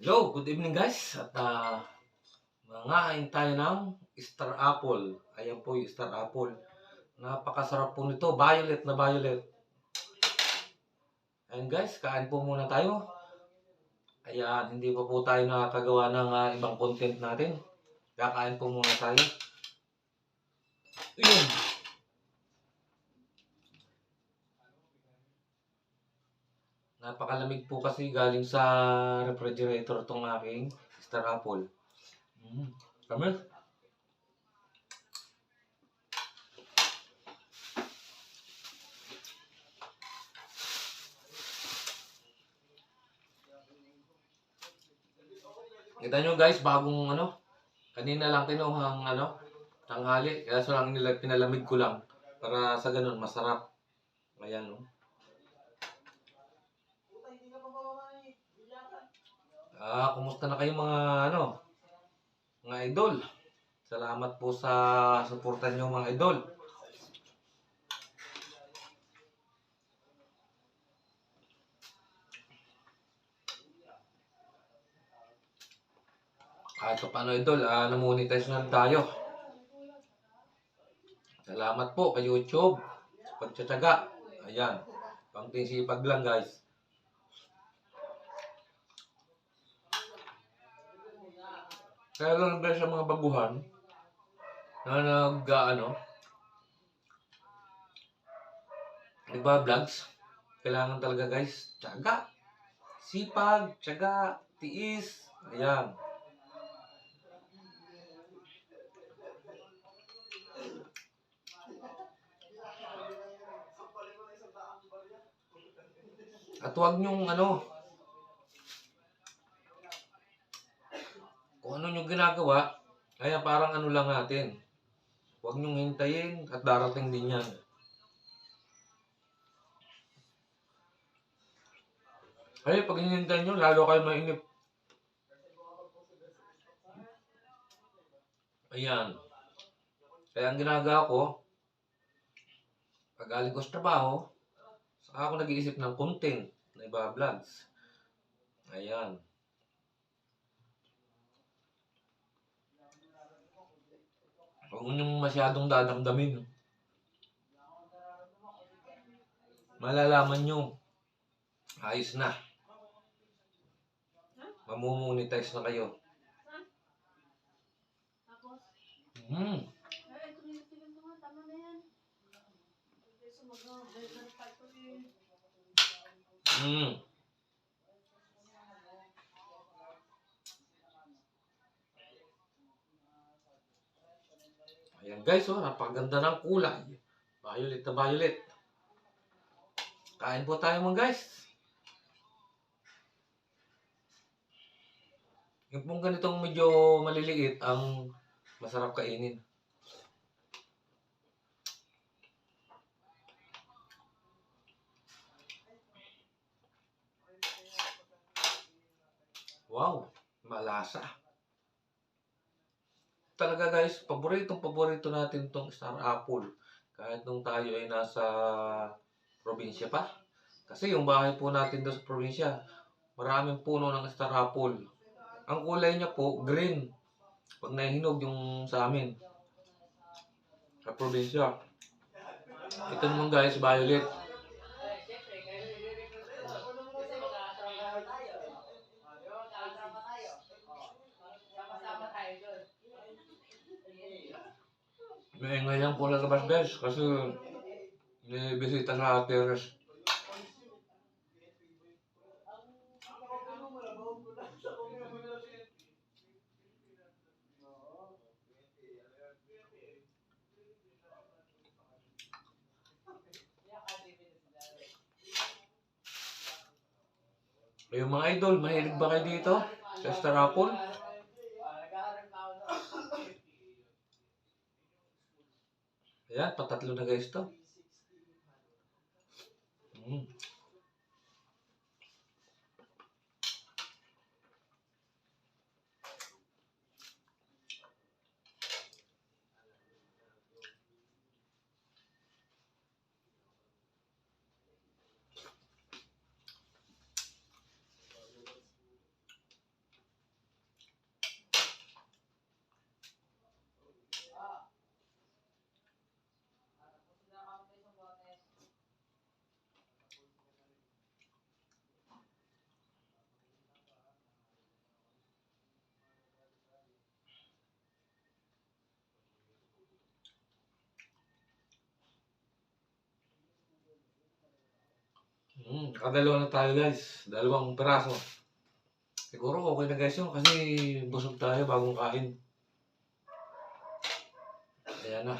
Hello, good evening guys. At uh, mangain tayo ng Star Apple. Ayan po yung Star Apple. Napakasarap po nito. Violet na violet. Ayan guys, kain po muna tayo. Ayan, hindi pa po tayo nakakagawa ng ah, ibang content natin. Kakain po muna tayo. Ayun. Napakalamig po kasi galing sa refrigerator tong aking Star Apple. Mm. Kami? Kita nyo guys, bagong ano, kanina lang kinuhang ano, tanghali. Kaya so lang nila, pinalamig ko lang. Para sa ganun, masarap. Ayan, no. Ah, kumusta na kayo mga ano? Mga idol. Salamat po sa suporta niyo mga idol. Kahit pa paano idol, ah, namonetize na tayo. Salamat po kay YouTube. sa Pagtsatsaga. Ayan. Sipag lang guys. Lang guys sa mga baguhan. Na nag ah, ano nagba-vlogs. Kailangan talaga guys. Tiyaga. Sipag tiyaga. Tiis. Ayan. At huwag niyong ano kung ano yung ginagawa, kaya parang ano lang natin. Huwag niyong hintayin at darating din yan. Kaya pag hinintay nyo, lalo kayo mainip. Ayan. Kaya ang ginagawa ko, pag galing ko sa trabaho, saka ako nag-iisip ng content na iba vlogs. Ayan. Huwag niyong masyadong dadamdamin. Malalaman nyo. Ayos na. Mamumonetize na kayo. Hmm. eh, Ayan guys, oh, napakaganda ng kulay. Violet na violet. Kain po tayo mga guys. Yung pong ganitong medyo maliliit ang masarap kainin. Wow, malasa. Talaga guys, paboritong paborito natin tong Star Apple. Kahit nung tayo ay nasa probinsya pa. Kasi yung bahay po natin doon sa probinsya, maraming puno ng Star Apple. Ang kulay niya po, green. Pag nahinog yung sa amin. Sa probinsya. Ito naman guys, violet. May ngayon po lalabas guys kasi may bisita sa terrace. Yung mga idol, mahilig ba kayo dito? Sa Star Apple? Ayan, patatlo na guys to. Mm. Nakadalawa na tayo guys. Dalawang peraso. Siguro okay na guys yun kasi busog tayo bagong kain. Ayan na.